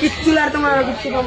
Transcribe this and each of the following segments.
কিচ্ছু আর তোমার কিচ্ছু কম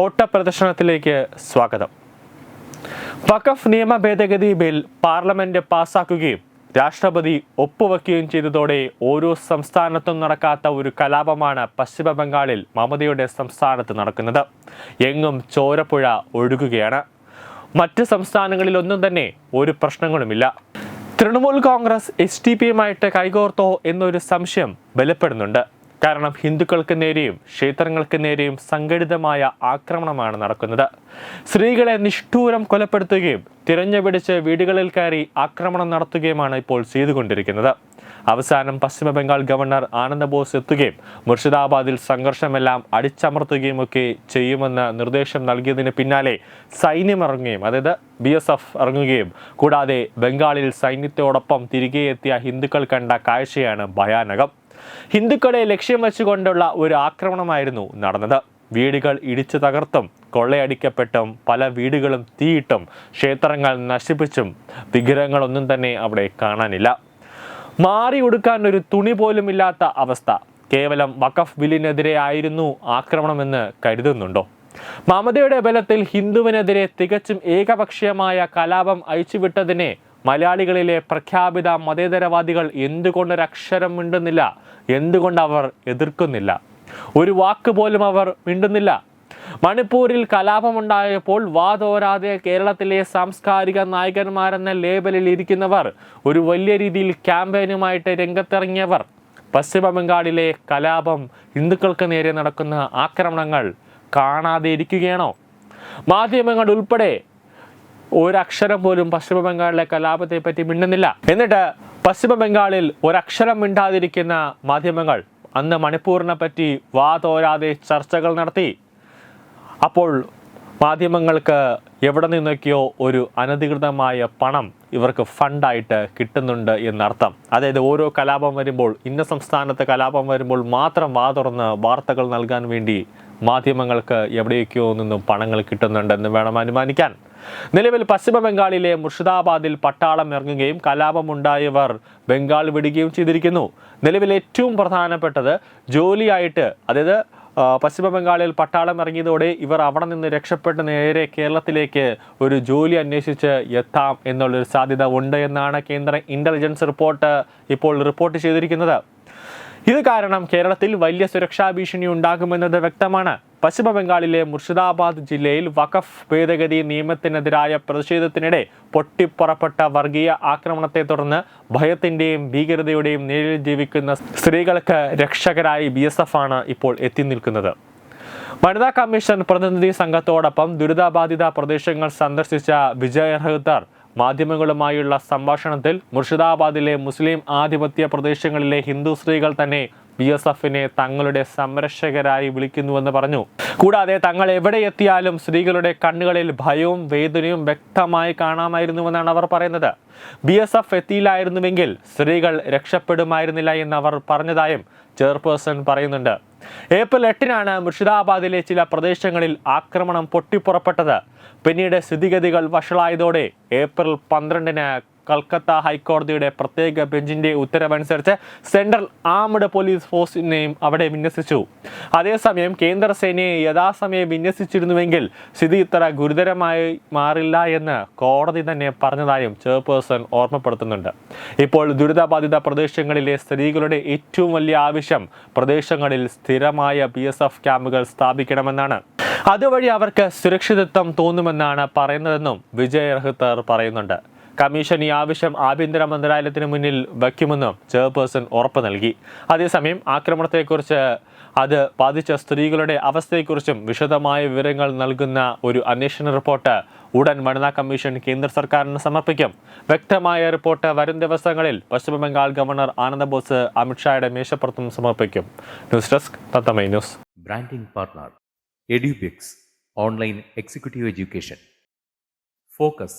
ഓട്ട പ്രദർശനത്തിലേക്ക് സ്വാഗതം. വഖഫ് നിയമ ഭേദഗതി ബിൽ പാർലമെന്റ് പാസാക്കുകയും രാഷ്ട്രപതി ഒപ്പുവെക്കുകയും ചെയ്തതോടെ ഓരോ സംസ്ഥാനത്തും നടക്കാത്ത ഒരു കലാപമാണ് പശ്ചിമബംഗാളിൽ മമതയുടെ സംസ്ഥാനത്ത് നടക്കുന്നത്. എങ്ങും ചോരപ്പുഴ ഒഴുകുകയാണ്. മറ്റ് സംസ്ഥാനങ്ങളിലൊന്നും തന്നെ ഒരു പ്രശ്നങ്ങളുമില്ല. തൃണമൂൽ കോൺഗ്രസ് എസ് ടി പിയുമായിട്ട് കൈകോർത്തോ എന്നൊരു സംശയം ബലപ്പെടുന്നുണ്ട് കാരണം ഹിന്ദുക്കൾക്ക് നേരെയും ക്ഷേത്രങ്ങൾക്ക് നേരെയും സംഘടിതമായ ആക്രമണമാണ് നടക്കുന്നത്. സ്ത്രീകളെ നിഷ്ഠൂരം കൊലപ്പെടുത്തുകയും തിരഞ്ഞുപിടിച്ച് വീടുകളിൽ കയറി ആക്രമണം നടത്തുകയുമാണ് ഇപ്പോൾ ചെയ്തുകൊണ്ടിരിക്കുന്നത്. അവസാനം പശ്ചിമ ബംഗാൾ ഗവർണർ ആനന്ദ ബോസ് എത്തുകയും മുർഷിദാബാദിൽ സംഘർഷമെല്ലാം അടിച്ചമർത്തുകയും ഒക്കെ ചെയ്യുമെന്ന് നിർദ്ദേശം നൽകിയതിന് പിന്നാലെ സൈന്യം ഇറങ്ങുകയും അതായത് ബി എസ് എഫ് ഇറങ്ങുകയും കൂടാതെ ബംഗാളിൽ സൈന്യത്തോടൊപ്പം തിരികെ എത്തിയ ഹിന്ദുക്കൾ കണ്ട കാഴ്ചയാണ് ഭയാനകം. ഹിന്ദുക്കളെ ലക്ഷ്യം വെച്ചുകൊണ്ടുള്ള ഒരു ആക്രമണമായിരുന്നു നടന്നത്. വീടുകൾ ഇടിച്ചു തകർത്തും കൊള്ളയടിക്കപ്പെട്ടും പല വീടുകളും തീയിട്ടും ക്ഷേത്രങ്ങൾ നശിപ്പിച്ചും വിഗ്രഹങ്ങളൊന്നും തന്നെ അവിടെ കാണാനില്ല. മാറി ഉടുക്കാൻ ഒരു തുണി പോലും ഇല്ലാത്ത അവസ്ഥ. കേവലം വഖഫ് ബില്ലിനെതിരെ ആയിരുന്നു ആക്രമണമെന്ന് കരുതുന്നുണ്ടോ? മമതയുടെ ബലത്തിൽ ഹിന്ദുവിനെതിരെ തികച്ചും ഏകപക്ഷീയമായ കലാപം അയച്ചുവിട്ടതിനെ മലയാളികളിലെ പ്രഖ്യാപിത മതേതരവാദികൾ എന്തുകൊണ്ട് ഒരക്ഷരം മിണ്ടുന്നില്ല? എന്തുകൊണ്ട് അവർ എതിർക്കുന്നില്ല? ഒരു വാക്ക് പോലും അവർ മിണ്ടുന്നില്ല. മണിപ്പൂരിൽ കലാപമുണ്ടായപ്പോൾ വാതോരാതെ കേരളത്തിലെ സാംസ്കാരിക നായകന്മാരെന്ന ലേബലിൽ ഇരിക്കുന്നവർ ഒരു വലിയ രീതിയിൽ ക്യാമ്പയിനുമായിട്ട് രംഗത്തിറങ്ങിയവർ പശ്ചിമ ബംഗാളിലെ കലാപം ഹിന്ദുക്കൾക്ക് നേരെ നടക്കുന്ന ആക്രമണങ്ങൾ കാണാതെ ഇരിക്കുകയാണോ? മാധ്യമങ്ങൾ ഉൾപ്പെടെ ഒരക്ഷരം പോലും പശ്ചിമ ബംഗാളിലെ കലാപത്തെ പറ്റി മിണ്ടുന്നില്ല. എന്നിട്ട് പശ്ചിമ ബംഗാളിൽ ഒരക്ഷരം മിണ്ടാതിരിക്കുന്ന മാധ്യമങ്ങൾ അന്ന് മണിപ്പൂരിനെ പറ്റി വാ തോരാതെ ചർച്ചകൾ നടത്തി. അപ്പോൾ മാധ്യമങ്ങൾക്ക് എവിടെ നിന്നൊക്കെയോ ഒരു അനധികൃതമായ പണം ഇവർക്ക് ഫണ്ടായിട്ട് കിട്ടുന്നുണ്ട് എന്നർത്ഥം. അതായത് ഓരോ കലാപം വരുമ്പോൾ ഇന്ന സംസ്ഥാനത്ത് കലാപം വരുമ്പോൾ മാത്രം വാ തുറന്ന് വാർത്തകൾ നൽകാൻ വേണ്ടി മാധ്യമങ്ങൾക്ക് എവിടെയൊക്കെയോ നിന്നും പണങ്ങൾ കിട്ടുന്നുണ്ടെന്ന് വേണം അനുമാനിക്കാൻ. നിലവിൽ പശ്ചിമ ബംഗാളിലെ മുർഷിദാബാദിൽ പട്ടാളം ഇറങ്ങുകയും കലാപമുണ്ടായവർ ബംഗാൾ വിടുകയും ചെയ്തിരിക്കുന്നു. നിലവിൽ ഏറ്റവും പ്രധാനപ്പെട്ടത് ജോലിയായിട്ട് അതായത് പശ്ചിമ ബംഗാളിൽ പട്ടാളം ഇറങ്ങിയതോടെ ഇവർ അവിടെ നിന്ന് രക്ഷപ്പെട്ട് നേരെ കേരളത്തിലേക്ക് ഒരു ജോലി അന്വേഷിച്ച് എത്താം എന്നുള്ളൊരു സാധ്യത ഉണ്ട് എന്നാണ് കേന്ദ്ര ഇന്റലിജൻസ് റിപ്പോർട്ട് ഇപ്പോൾ റിപ്പോർട്ട് ചെയ്തിരിക്കുന്നത്. ഇത് കാരണം കേരളത്തിൽ വലിയ സുരക്ഷാ ഭീഷണി ഉണ്ടാകുമെന്നത് വ്യക്തമാണ്. പശ്ചിമ ബംഗാളിലെ മുർഷിദാബാദ് ജില്ലയിൽ വഖഫ് ഭേദഗതി നിയമത്തിനെതിരായ പ്രതിഷേധത്തിനിടെ പൊട്ടിപ്പുറപ്പെട്ട വർഗീയ ആക്രമണത്തെ തുടർന്ന് ഭയത്തിന്റെയും ഭീകരതയുടെയും നേരിൽ ജീവിക്കുന്ന സ്ത്രീകൾക്ക് രക്ഷകരായി ബി ആണ് ഇപ്പോൾ എത്തി നിൽക്കുന്നത്. വനിതാ കമ്മീഷൻ പ്രതിനിധി സംഘത്തോടൊപ്പം ദുരിതബാധിത പ്രദേശങ്ങൾ സന്ദർശിച്ച വിജയ് റഹ്തർ മാധ്യമങ്ങളുമായുള്ള സംഭാഷണത്തിൽ മുർഷിദാബാദിലെ മുസ്ലിം ആധിപത്യ പ്രദേശങ്ങളിലെ ഹിന്ദു സ്ത്രീകൾ തന്നെ ബി എസ് എഫിനെ തങ്ങളുടെ സംരക്ഷകരായി വിളിക്കുന്നുവെന്ന് പറഞ്ഞു. കൂടാതെ തങ്ങൾ എവിടെ എത്തിയാലും സ്ത്രീകളുടെ കണ്ണുകളിൽ ഭയവും വേദനയും വ്യക്തമായി കാണാമായിരുന്നുവെന്നാണ് അവർ പറയുന്നത്. ബി എസ് എഫ് എത്തിയില്ലായിരുന്നുവെങ്കിൽ സ്ത്രീകൾ രക്ഷപ്പെടുമായിരുന്നില്ല എന്ന് അവർ പറഞ്ഞതായും ചെയർപേഴ്സൺ പറയുന്നുണ്ട്. ഏപ്രിൽ എട്ടിനാണ് മുർഷിദാബാദിലെ ചില പ്രദേശങ്ങളിൽ ആക്രമണം പൊട്ടിപ്പുറപ്പെട്ടത്. പിന്നീട് സ്ഥിതിഗതികൾ വഷളായതോടെ ഏപ്രിൽ പന്ത്രണ്ടിന് കൽക്കത്ത ഹൈക്കോടതിയുടെ പ്രത്യേക ബെഞ്ചിന്റെ ഉത്തരവനുസരിച്ച് സെൻട്രൽ ആംഡ് പോലീസ് ഫോഴ്സിനെയും അവിടെ വിന്യസിച്ചു. അതേസമയം കേന്ദ്ര സേനയെ യഥാസമയം വിന്യസിച്ചിരുന്നുവെങ്കിൽ സ്ഥിതി ഇത്ര ഗുരുതരമായി മാറില്ല എന്ന് കോടതി തന്നെ പറഞ്ഞതായും ചെയർപേഴ്സൺ ഓർമ്മപ്പെടുത്തുന്നുണ്ട്. ഇപ്പോൾ ദുരിതബാധിത പ്രദേശങ്ങളിലെ സ്ത്രീകളുടെ ഏറ്റവും വലിയ ആവശ്യം പ്രദേശങ്ങളിൽ സ്ഥിരമായ ബി എസ് എഫ് ക്യാമ്പുകൾ സ്ഥാപിക്കണമെന്നാണ്. അതുവഴി അവർക്ക് സുരക്ഷിതത്വം തോന്നുമെന്നാണ് പറയുന്നതെന്നും വിജയ് റഹ്തർ പറയുന്നുണ്ട്. കമ്മീഷൻ ഈ ആവശ്യം ആഭ്യന്തര മന്ത്രാലയത്തിന് മുന്നിൽ വയ്ക്കുമെന്നും ചെയർപേഴ്സൺ ഉറപ്പ് നൽകി. അതേസമയം ആക്രമണത്തെക്കുറിച്ച് അത് ബാധിച്ച സ്ത്രീകളുടെ അവസ്ഥയെക്കുറിച്ചും വിശദമായ വിവരങ്ങൾ നൽകുന്ന ഒരു അന്വേഷണ റിപ്പോർട്ട് ഉടൻ വനിതാ കമ്മീഷൻ കേന്ദ്ര സർക്കാരിന് സമർപ്പിക്കും. വ്യക്തമായ റിപ്പോർട്ട് വരും ദിവസങ്ങളിൽ പശ്ചിമബംഗാൾ ഗവർണർ ആനന്ദ ബോസ് അമിത്ഷായുടെ മേശപ്പുറത്തും സമർപ്പിക്കും. News desk തത്തമൈ news. Branding partner Edubix online executive education. Focus